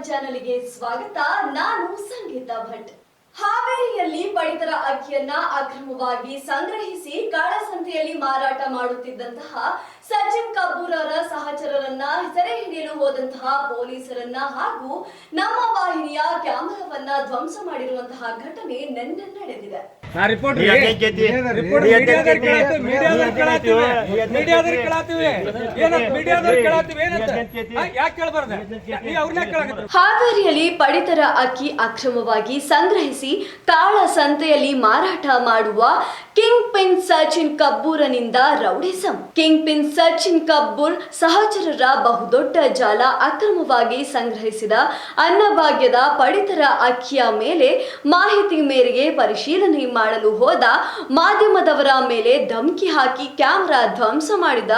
ಚಾನಲ್ಗೆ ಸ್ವಾಗತ. ನಾನು ಸಂಗೀತಾ ಭಟ್. ಹಾವೇರಿಯಲ್ಲಿ ಪಡಿತರ ಅಕ್ಕಿಯನ್ನ ಅಕ್ರಮವಾಗಿ ಸಂಗ್ರಹಿಸಿ ಕಾಳಸಂತೆಯಲ್ಲಿ ಮಾರಾಟ ಮಾಡುತ್ತಿದ್ದಂತಹ ಸಚಿನ್ ಕಪೂರ್ ಅವರ ಸಹಚರರನ್ನ ಸೆರೆ ಹಿಡಿಯಲು ಹೋದಂತಹ ಪೊಲೀಸರನ್ನ ಹಾಗೂ ನಮ್ಮ ವಾಹಿನಿಯ ಕ್ಯಾಮೆರಾವನ್ನ ಧ್ವಂಸ ಮಾಡಿರುವಂತಹ ಘಟನೆ ನಿನ್ನೆ ನಡೆದಿದೆ. ಹಾವೇರಿಯಲ್ಲಿ ಪಡಿತರ ಅಕ್ಕಿ ಅಕ್ರಮವಾಗಿ ಸಂಗ್ರಹಿಸಿ ಕಾಳ ಸಂತೆಯಲ್ಲಿ ಮಾರಾಟ ಮಾಡುವ king pin Sachin ಕಬ್ಬೂರನಿಂದ rowdyism. King pin Sachin Kabbur ಸಹಚರರ ಬಹುದೊಡ್ಡ ಜಾಲ ಅಕ್ರಮವಾಗಿ ಸಂಗ್ರಹಿಸಿದ ಅನ್ನಭಾಗ್ಯದ ಪಡಿತರ ಅಕ್ಕಿಯ ಮೇಲೆ ಮಾಹಿತಿ ಮೇರೆಗೆ ಪರಿಶೀಲನೆ ಮಾಡಲು ಹೋದ ಮಾಧ್ಯಮದವರ ಮೇಲೆ ಧಮಕಿ ಹಾಕಿ ಕ್ಯಾಮೆರಾ ಧ್ವಂಸ ಮಾಡಿದ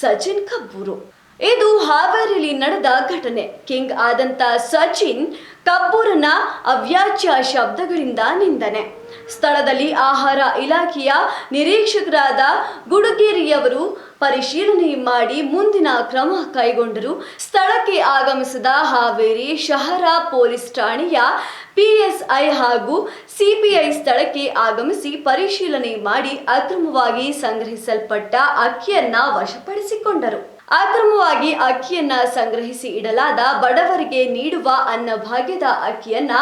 ಸಚಿನ್ ಕಬ್ಬೂರು. ಇದು ಹಾವೇರಿಯಲ್ಲಿ ನಡೆದ ಘಟನೆ. ಕಿಂಗ್ ಆದಂತ ಸಚಿನ್ ಕಬ್ಬೂರನ ಅವ್ಯಾಚ್ಯ ಶಬ್ದಗಳಿಂದ ನಿಂದನೆ. ಸ್ಥಳದಲ್ಲಿ ಆಹಾರ ಇಲಾಖೆಯ ನಿರೀಕ್ಷಕರಾದ ಗುಡುಗೇರಿಯವರು ಪರಿಶೀಲನೆ ಮಾಡಿ ಮುಂದಿನ ಕ್ರಮ ಕೈಗೊಂಡರು. ಸ್ಥಳಕ್ಕೆ ಆಗಮಿಸಿದ ಹಾವೇರಿ ಶಹರ ಪೊಲೀಸ್ ಠಾಣೆಯ ಪಿಎಸ್ಐ ಹಾಗೂ ಸಿಪಿಐ ಸ್ಥಳಕ್ಕೆ ಆಗಮಿಸಿ ಪರಿಶೀಲನೆ ಮಾಡಿ ಅಕ್ರಮವಾಗಿ ಸಂಗ್ರಹಿಸಲ್ಪಟ್ಟ ಅಕ್ಕಿಯನ್ನ ವಶಪಡಿಸಿಕೊಂಡರು. ಅಕ್ರಮವಾಗಿ ಅಕ್ಕಿಯನ್ನ ಸಂಗ್ರಹಿಸಿ ಇಡಲಾದ ಬಡವರಿಗೆ ನೀಡುವ ಅನ್ನಭಾಗ್ಯದ ಅಕ್ಕಿಯನ್ನ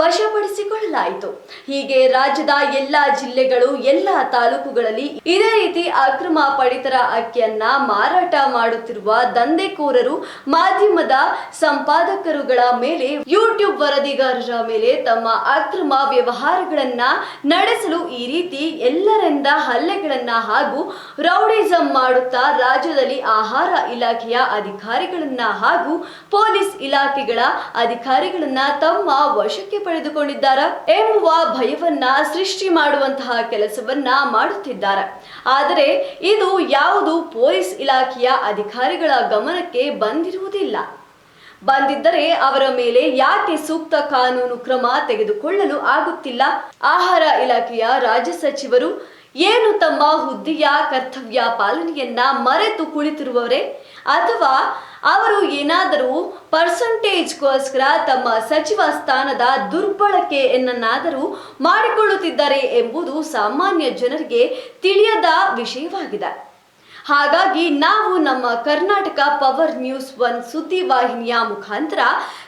ವಶಪಡಿಸಿಕೊಳ್ಳಲಾಯಿತು. ಹೀಗೆ ರಾಜ್ಯದ ಎಲ್ಲ ಜಿಲ್ಲೆಗಳು, ಎಲ್ಲ ತಾಲೂಕುಗಳಲ್ಲಿ ಇದೇ ರೀತಿ ಅಕ್ರಮ ಪಡಿತರ ಅಕ್ಕಿಯನ್ನ ಮಾರಾಟ ಮಾಡುತ್ತಿರುವ ದಂಧೆಕೋರರು, ಮಾಧ್ಯಮದ ಸಂಪಾದಕರುಗಳ ಮೇಲೆ ಯೂಟ್ಯೂಬ್ ವರದಿಗಾರರ ಮೇಲೆ ತಮ್ಮ ಅಕ್ರಮ ವ್ಯವಹಾರಗಳನ್ನ ನಡೆಸಲು ಈ ರೀತಿ ಎಲ್ಲರಿಂದ ಹಲ್ಲೆಗಳನ್ನ ಹಾಗೂ ರೌಡಿಸಂ ಮಾಡುತ್ತಾ ರಾಜ್ಯದಲ್ಲಿ ಆಹಾರ ಇಲಾಖೆಯ ಅಧಿಕಾರಿಗಳನ್ನ ಹಾಗೂ ಪೊಲೀಸ್ ಇಲಾಖೆಗಳ ಅಧಿಕಾರಿಗಳನ್ನ ತಮ್ಮ ವಶಕ್ಕೆ ಪಡೆದುಕೊಂಡಿದ್ದಾರೆ ಎಂಬುವ ಭಯವನ್ನ ಸೃಷ್ಟಿ ಮಾಡುವಂತಹ ಕೆಲಸವನ್ನ ಮಾಡುತ್ತಿದ್ದಾರೆ. ಆದರೆ ಇದು ಯಾವುದು ಪೊಲೀಸ್ ಇಲಾಖೆಯ ಅಧಿಕಾರಿಗಳ ಗಮನಕ್ಕೆ ಬಂದಿರುವುದಿಲ್ಲ. ಬಂದಿದ್ದರೆ ಅವರ ಮೇಲೆ ಯಾಕೆ ಸೂಕ್ತ ಕಾನೂನು ಕ್ರಮ ತೆಗೆದುಕೊಳ್ಳಲು ಆಗುತ್ತಿಲ್ಲ? ಆಹಾರ ಇಲಾಖೆಯ ರಾಜ್ಯ ಸಚಿವರು ಏನು ತಮ್ಮ ಹುದ್ದೆಯ ಕರ್ತವ್ಯ ಪಾಲನೆಯನ್ನ ಮರೆತು ಕುಳಿತಿರುವವರೇ? ಅಥವಾ ಅವರು ಏನಾದರೂ ಪರ್ಸಂಟೇಜ್ಗೋಸ್ಕರ ತಮ್ಮ ಸಚಿವ ಸ್ಥಾನದ ದುರ್ಬಳಕೆಯನ್ನಾದರೂ ಮಾಡಿಕೊಳ್ಳುತ್ತಿದ್ದಾರೆ ಎಂಬುದು ಸಾಮಾನ್ಯ ಜನರಿಗೆ ತಿಳಿಯದ ವಿಷಯವಾಗಿದೆ. ಹಾಗಾಗಿ ನಾವು ನಮ್ಮ ಕರ್ನಾಟಕ ಪವರ್ ನ್ಯೂಸ್ ಒನ್ ಸುದ್ದಿ ವಾಹಿನಿಯ ಮುಖಾಂತರ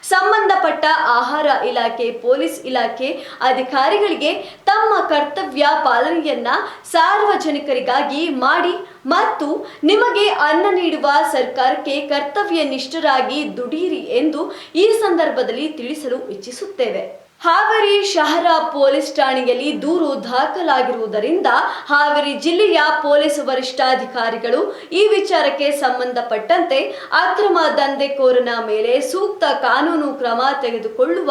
ಸಂಬಂಧಪಟ್ಟ ಆಹಾರ ಇಲಾಖೆ, ಪೊಲೀಸ್ ಇಲಾಖೆ ಅಧಿಕಾರಿಗಳಿಗೆ ತಮ್ಮ ಕರ್ತವ್ಯ ಪಾಲನೆಯನ್ನ ಸಾರ್ವಜನಿಕರಿಗಾಗಿ ಮಾಡಿ ಮತ್ತು ನಿಮಗೆ ಅನ್ನ ನೀಡುವ ಸರ್ಕಾರಕ್ಕೆ ಕರ್ತವ್ಯ ನಿಷ್ಠರಾಗಿ ದುಡಿಯಿರಿ ಎಂದು ಈ ಸಂದರ್ಭದಲ್ಲಿ ತಿಳಿಸಲು ಇಚ್ಛಿಸುತ್ತೇವೆ. ಹಾವೇರಿ ಶಹರ ಪೊಲೀಸ್ ಠಾಣೆಯಲ್ಲಿ ದೂರು ದಾಖಲಾಗಿರುವುದರಿಂದ ಹಾವೇರಿ ಜಿಲ್ಲೆಯ ಪೊಲೀಸ್ ವರಿಷ್ಠಾಧಿಕಾರಿಗಳು ಈ ವಿಚಾರಕ್ಕೆ ಸಂಬಂಧಪಟ್ಟಂತೆ ಅಕ್ರಮ ದಂಧೆಕೋರನ ಮೇಲೆ ಸೂಕ್ತ ಕಾನೂನು ಕ್ರಮ ತೆಗೆದುಕೊಳ್ಳುವ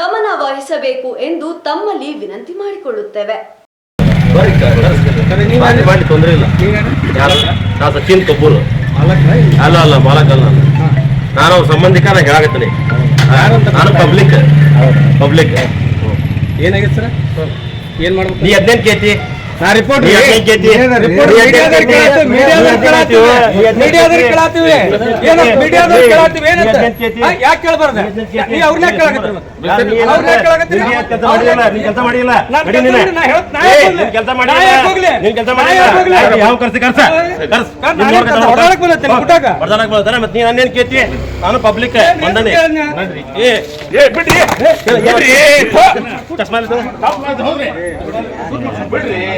ಗಮನ ವಹಿಸಬೇಕು ಎಂದು ತಮ್ಮಲ್ಲಿ ವಿನಂತಿ ಮಾಡಿಕೊಳ್ಳುತ್ತೇವೆ. ಪಬ್ಲಿಕ್ ಏನಾಗಿದೆ ಸರ್? ಏನು ಮಾಡ್ಬೇಕು? ನೀ ಹದಿನೈದು ಕೆ ರಿಪೋರ್ಟ್ ನೀ? ರಿಪೋರ್ಟ್ ಮೀಡಿಯಾದವ್ರು ಮೀಡಿಯಾದವ್ರು ಏನಂತ ಯಾಕೆ ಕೇಳಬಾರ್ದು ನೀ ಅವ್ರನ್ನ ಕೇಳಕತ್ತೀರಿ ಅವ್ರನ್ನ ಕೇಳಕತ್ತೀರಿ ಕೆಲಸ ಮಾಡಿಲ್ಲ ಮಾಡಿಲ್ಲ ನಾನ್ ನಾ ನಾ ಕೆಲಸ ಮಾಡಿಲ್ಲ ಕೆಲಸ ಮಾಡಿಲ್ಲ ಯಾವ ಕರ್ಸಿ ಕರ್ಸ ಕರ್ಸ್ ಮತ್ತೆ ನನ್ನೇನ್ ಕೇಳ್ತಿ ಪಬ್ಲಿಕ್? ಏ ಏ ಬಿಡ್ರಿ ಬಿಡ್ರಿ ಚಸ್ಮಾ ಇಲ್ಲ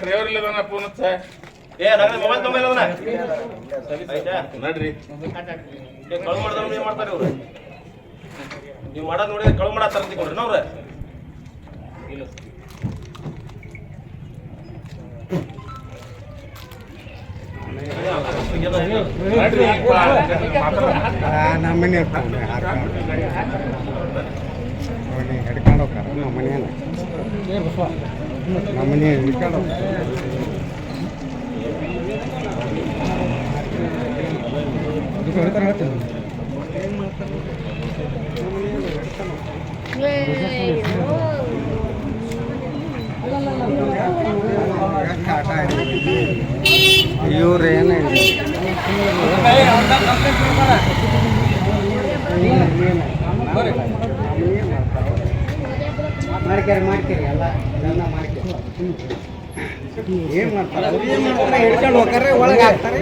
ಡ್ರೈವರ್ ಇಲ್ಲ ಫೋನ್ ಹಚ್ಚ ಏ ನನಗೆ ಮೊಬೈಲ್ ತೊಂಬೈಲ್ ಅದನ್ನ ಆಯ್ತಾ ನಡ್ರಿ ಕಳು ಮಾಡಿದ್ರೆ ಮಾಡ್ತಾರೆ ಇವ್ರು ನೀವು ಮಾಡೋದು ನೋಡಿದ್ರೆ ಕಳು ಮಾಡ ತರ ಕೊಡ್ರಿ ಅವ್ರ ನಡ್ರಿ, ಮಾತಾಡೋಣ. ನಮ್ಮನೆ ಹಿಡ್ಕೊಂಡು ಹೋಗ್ತಾರ ನಮ್ಮ ಮನೇನ ನಮ್ಮ ಮನೆ ಹಿಡ್ಕೊಂಡು ಹೋಗ್ತಾರೆ ಇವ್ರು ಏನ ಮಾಡ್ಕ್ಯಾರ ಮಾಡ್ಕ್ಯಾರ ಎಲ್ಲ ಎಲ್ಲ ಮಾಡ್ಕ್ಯಾರ ಏನ್ ಮಾಡ್ತಾರೆ ಹಿಡ್ಕೊಂಡು ಹೋಗ್ತಾರೆ ಒಳಗೆ ಹಾಕ್ತಾರೆ